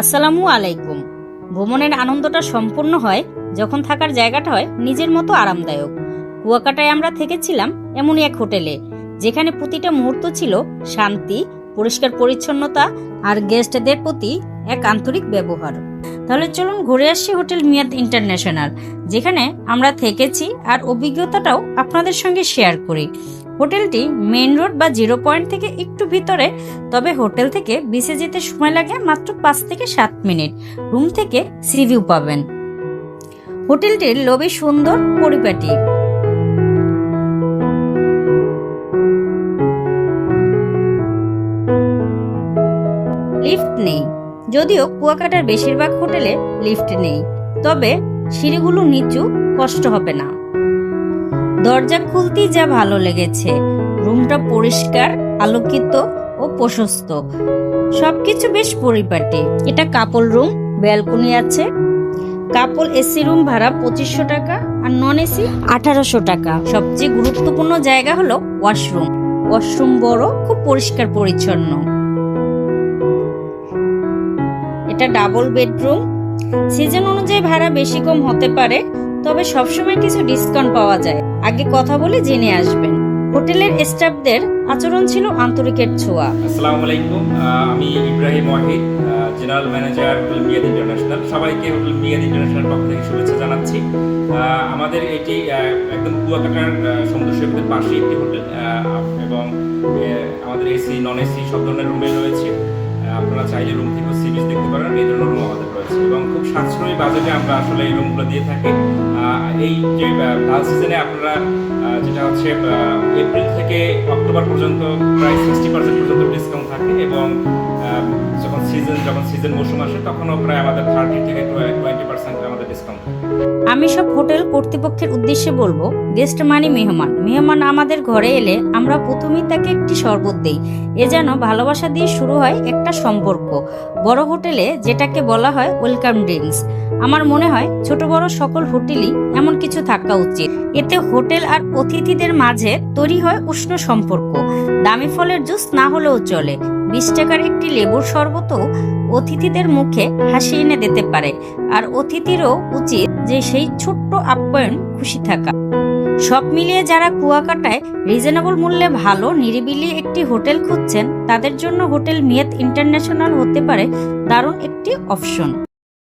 আসসালামু আলাইকুম। ভ্রমণের আনন্দটা সম্পূর্ণ হয় যখন থাকার জায়গাটা হয় নিজের মতো আরামদায়ক। কুয়াকাটায় আমরা থেকেছিলাম এমনই এক হোটেলে, যেখানে প্রতিটা মুহূর্ত ছিল শান্তি, পরিষ্কার পরিচ্ছন্নতা আর গেস্টদের প্রতি এক আন্তরিক ব্যবহার। তাহলে চলুন ঘুরে আসছি হোটেল মিয়াদ ইন্টারন্যাশনাল, যেখানে আমরা থেকেছি আর অভিজ্ঞতাটাও আপনাদের সঙ্গে শেয়ার করি। হোটেলটি মেন রোড বা জিরো পয়েন্ট থেকে একটু ভিতরে, তবে হোটেল থেকে বিচে যেতে সময় লাগে মাত্র পাঁচ থেকে সাত মিনিট। রুম থেকে সি ভিউ পাবেন। হোটেলটির লবি সুন্দর পরিপাটি। লিফট নেই। যদিও কুয়াকাটার বেশিরভাগ হোটেলে লিফট নেই, তবে সিঁড়িগুলো নিচু, কষ্ট হবে না। দরজা খুলতেই যা ভালো লেগেছে। রুমটা পরিষ্কার, আলোকিত ও প্রশস্ত। সবকিছু বেশ পরিপাটি। এটা কাপল রুম, ব্যালকনি আছে। কাপল এসি রুম ভাড়া পঁচিশশো টাকা আর নন এসি আঠারোশো টাকা। সবচেয়ে গুরুত্বপূর্ণ জায়গা হলো ওয়াশরুম। ওয়াশরুম বড়, খুব পরিষ্কার পরিচ্ছন্ন। এটা ডাবল বেডরুম। সিজন অনুযায়ী ভাড়া বেশি কম হতে পারে তবে সবসময় কিছু ডিসকাউন্ট পাওয়া যায়। আগে কথা বলে জেনে আসবেন। হোটেলের স্টাফদের আচরণ ছিল আন্তরিকের ছোঁয়া। আসসালামু আলাইকুম। আমি Ibrahim Wahid general manager hotel Miyad international সবাইকে হোটেল মিয়াদ ইন্টারন্যাশনাল পক্ষ থেকে শুভেচ্ছা জানাচ্ছি। আমাদের এটি একদম কুয়াকাটার সমুদ্র সৈকতের পাশে একটি হোটেল। এবং আমাদের এসি নন এসি সব ধরনের রুমে রয়েছে। আপনারা চাইলে রুম থেকে সি দেখতে পারেন। এই ধরনের রুম আমাদের রয়েছে। এবং খুব সাশ্রয়ী বাজেটে আমরা আসলে এই রুমগুলো দিয়ে থাকি। এই যে সিজনে আপনারা যেটা হচ্ছে এপ্রিল থেকে অক্টোবর পর্যন্ত প্রায় সিক্সটি পার্সেন্ট পর্যন্ত ডিসকাউন্ট থাকে এবং যখন সিজন যখন সিজন মৌসুম আসে, তখনও প্রায় আমাদের থার্টি থেকে টোয়েন্টি পার্সেন্ট আমাদের ডিসকাউন্ট আমি সব হোটেল কর্তৃপক্ষের উদ্দেশ্যে বলব গেস্ট মানে মেহমান। মেহমান আমাদের ঘরে এলে আমরা প্রথমেই তাকে একটি শরবত দেই। এ যেন ভালোবাসা দিয়ে শুরু হয় একটা সম্পর্ক। বড় হোটেলে যেটাকে বলা হয় ওয়েলকাম ড্রিঙ্কস আমার মনে হয় ছোট বড় সকল হোটেলই এমন কিছু থাকা উচিত। এতে হোটেল আর অতিথিদের মাঝে তৈরি হয় উষ্ণ সম্পর্ক। দামি ফলের জুস না হলেও চলে। বিশ টাকার একটি লেবুর শরবতও অতিথিদের মুখে হাসি এনে দিতে পারে। আর অতিথিরও উচিত যে সেই ছোট্ট আপ্যায়ন খুশি থাকা। সব মিলিয়ে যারা কুয়াকাটায় রিজনেবল মূল্যে ভালো, নিরিবিলি একটি হোটেল খুঁজছেন, তাদের জন্য হোটেল মিয়াত ইন্টারন্যাশনাল হতে পারে দারুণ একটি অপশন।